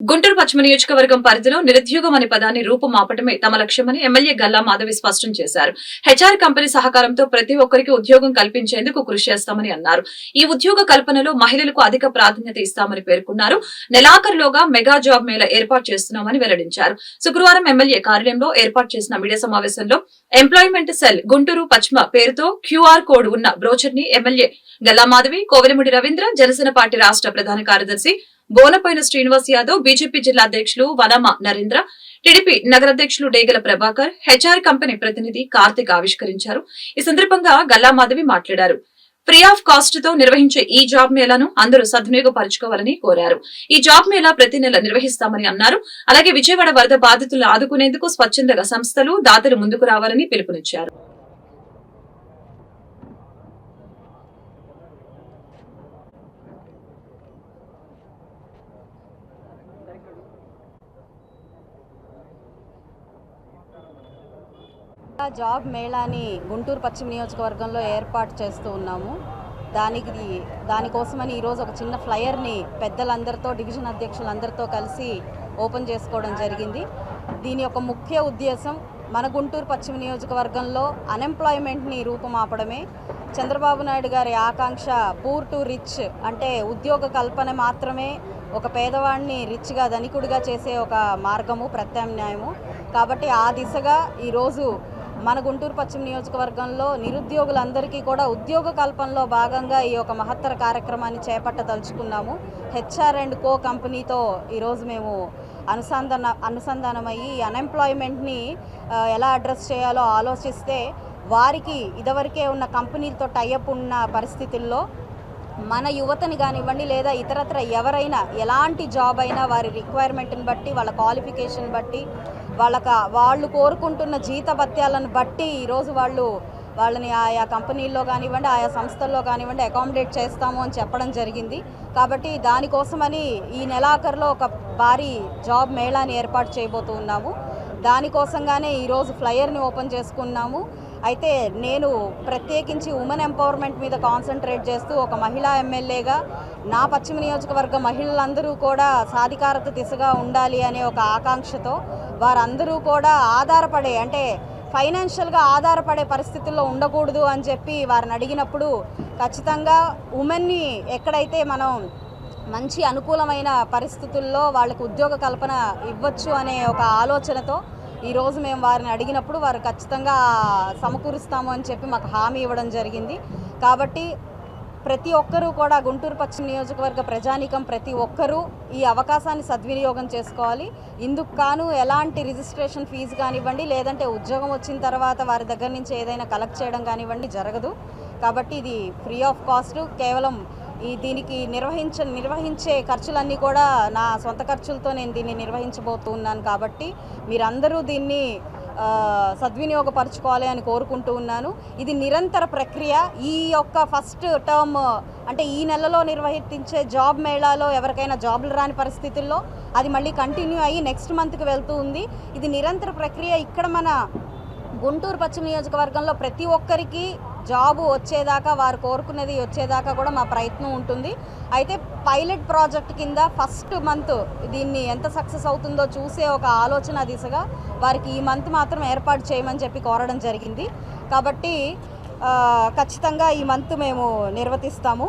గుంటూరు పశ్చిమ నియోజకవర్గం పరిధిలో నిరుద్యోగం అనే పదాన్ని రూపుమాపటమే తమ లక్ష్యమని ఎమ్మెల్యే గల్లా మాధవి స్పష్టం చేశారు. హెచ్ఆర్ కంపెనీ సహకారంతో ప్రతి ఒక్కరికి ఉద్యోగం కల్పించేందుకు కృషి చేస్తామని అన్నారు. ఈ ఉద్యోగ కల్పనలో మహిళలకు అధిక ప్రాధాన్యత ఇస్తామని పేర్కొన్నారు. నెలాఖరులోగా మెగా జాబ్ మేళ ఏర్పాటు చేస్తున్నామని వెల్లడించారు. శుక్రవారం ఎమ్మెల్యే కార్యాలయంలో ఏర్పాటు చేసిన మీడియా సమావేశంలో ఎంప్లాయ్మెంట్ సెల్ గుంటూరు పశ్చిమ పేరుతో క్యూఆర్ కోడ్ ఉన్న బ్రోచర్ని ఎమ్మెల్యే గల్లా మాధవి కోవెలముడి రవీంద్ర జనసేన పార్టీ రాష్ట్ర ప్రధాన కార్యదర్శి బోనపైన శ్రీనివాస్ యాదవ్ బీజేపీ జిల్లా అధ్యక్షులు వనమ నరేంద్ర టీడీపీ నగరాధ్యక్షులు డేగల ప్రభాకర్ హెచ్ఆర్ కంపెనీ ప్రతినిధి కార్తిక్ ఆవిష్కరించారు. ఈ సందర్భంగా గల్లా మాధవి మాట్లాడారు. ఫ్రీ ఆఫ్ కాస్ట్తో నిర్వహించే ఈ జాబ్ మేళాను అందరూ సద్వినియోగపరచుకోవాలని కోరారు. ఈ జాబ్ మేళా ప్రతి నెల నిర్వహిస్తామని అన్నారు. అలాగే విజయవాడ వరద బాధితులను ఆదుకునేందుకు స్వచ్ఛంద సంస్థలు దాతలు ముందుకు రావాలని పిలుపునిచ్చారు. జాబ్ మేళాని గుంటూరు పశ్చిమ నియోజకవర్గంలో ఏర్పాటు చేస్తూ ఉన్నాము. దానికి దానికోసమని ఈరోజు ఒక చిన్న ఫ్లయర్ని పెద్దలందరితో డివిజన్ అధ్యక్షులందరితో కలిసి ఓపెన్ చేసుకోవడం జరిగింది. దీని యొక్క ముఖ్య ఉద్దేశం మన గుంటూరు పశ్చిమ నియోజకవర్గంలో అన్ఎంప్లాయ్మెంట్ని రూపుమాపడమే. చంద్రబాబు నాయుడు గారి ఆకాంక్ష పూర్ టు రిచ్ అంటే ఉద్యోగ కల్పన మాత్రమే ఒక పేదవాడిని రిచ్గా ధనికుడిగా చేసే ఒక మార్గము ప్రత్యామ్నాయము. కాబట్టి ఆ దిశగా ఈరోజు మన గుంటూరు పశ్చిమ నియోజకవర్గంలో నిరుద్యోగులందరికీ కూడా ఉద్యోగ కల్పనలో భాగంగా ఈ యొక్క మహత్తర కార్యక్రమాన్ని చేపట్టదలుచుకున్నాము. హెచ్ఆర్ అండ్ కో కంపెనీతో ఈరోజు మేము అనుసంధాన అనుసంధానమయ్యి అన్ఎంప్లాయ్మెంట్ని ఎలా అడ్రస్ చేయాలో ఆలోచిస్తే వారికి ఇదివరకే ఉన్న కంపెనీలతో టైఅప్ ఉన్న పరిస్థితుల్లో మన యువతని కానివ్వండి లేదా ఇతరత్ర ఎవరైనా ఎలాంటి జాబ్ అయినా వారి రిక్వైర్మెంట్ని బట్టి వాళ్ళ క్వాలిఫికేషన్ బట్టి వాళ్ళక వాళ్ళు కోరుకుంటున్న జీతభత్యాలను బట్టి ఈరోజు వాళ్ళు వాళ్ళని ఆయా కంపెనీల్లో కానివ్వండి ఆయా సంస్థల్లో కానివ్వండి అకామిడేట్ చేస్తాము అని చెప్పడం జరిగింది. కాబట్టి దానికోసమని ఈ నెలాఖరులో ఒక భారీ జాబ్ మేళాని ఏర్పాటు చేయబోతూ ఉన్నాము. దానికోసంగానే ఈరోజు ఫ్లయర్ని ఓపెన్ చేసుకున్నాము. అయితే నేను ప్రత్యేకించి ఉమెన్ ఎంపవర్మెంట్ మీద కాన్సన్ట్రేట్ చేస్తూ ఒక మహిళా ఎమ్మెల్యేగా నా పశ్చిమ నియోజకవర్గ మహిళలందరూ కూడా సాధికారత దిశగా ఉండాలి అనే ఒక ఆకాంక్షతో వారందరూ కూడా ఆధారపడే అంటే ఫైనాన్షియల్గా ఆధారపడే పరిస్థితుల్లో ఉండకూడదు అని చెప్పి వారిని అడిగినప్పుడు ఖచ్చితంగా ఉమెన్ని ఎక్కడైతే మనం మంచి అనుకూలమైన పరిస్థితుల్లో వాళ్ళకి ఉద్యోగ కల్పన ఇవ్వచ్చు అనే ఒక ఆలోచనతో ఈరోజు మేము వారిని అడిగినప్పుడు వారు ఖచ్చితంగా సమకూరుస్తాము అని చెప్పి మాకు హామీ ఇవ్వడం జరిగింది. కాబట్టి ప్రతి ఒక్కరూ కూడా గుంటూరు పశ్చిమ నియోజకవర్గ ప్రజానీకం ప్రతి ఒక్కరూ ఈ అవకాశాన్ని సద్వినియోగం చేసుకోవాలి. ఇందుకు కాను ఎలాంటి రిజిస్ట్రేషన్ ఫీజు కానివ్వండి లేదంటే ఉద్యోగం వచ్చిన తర్వాత వారి దగ్గర నుంచి ఏదైనా కలెక్ట్ చేయడం కానివ్వండి జరగదు. కాబట్టి ఇది ఫ్రీ ఆఫ్ కాస్ట్ కేవలం ఈ దీనికి నిర్వహించ నిర్వహించే ఖర్చులన్నీ కూడా నా సొంత ఖర్చులతో నేను దీన్ని నిర్వహించబోతున్నాను కాబట్టి మీరందరూ దీన్ని సద్వినియోగపరచుకోవాలి అని కోరుకుంటూ ఉన్నాను. ఇది నిరంతర ప్రక్రియ. ఈ యొక్క ఫస్ట్ టర్మ్ అంటే ఈ నెలలో నిర్వహించే జాబ్ మేళాలో ఎవరికైనా జాబ్లు రాని పరిస్థితుల్లో అది మళ్ళీ కంటిన్యూ అయ్యి నెక్స్ట్ మంత్కి వెళ్తూ ఉంది. ఇది నిరంతర ప్రక్రియ. ఇక్కడ మన గుంటూరు పశ్చిమ నియోజకవర్గంలో ప్రతి ఒక్కరికి జాబు వచ్చేదాకా వారు కోరుకునేది వచ్చేదాకా కూడా మా ప్రయత్నం ఉంటుంది. అయితే పైలట్ ప్రాజెక్ట్ కింద ఫస్ట్ మంత్ దీన్ని ఎంత సక్సెస్ అవుతుందో చూసే ఒక ఆలోచన దిశగా వారికి ఈ మంత్ మాత్రం ఏర్పాటు చేయమని చెప్పి కోరడం జరిగింది. కాబట్టి ఖచ్చితంగా ఈ మంత్ మేము నిర్వర్తిస్తాము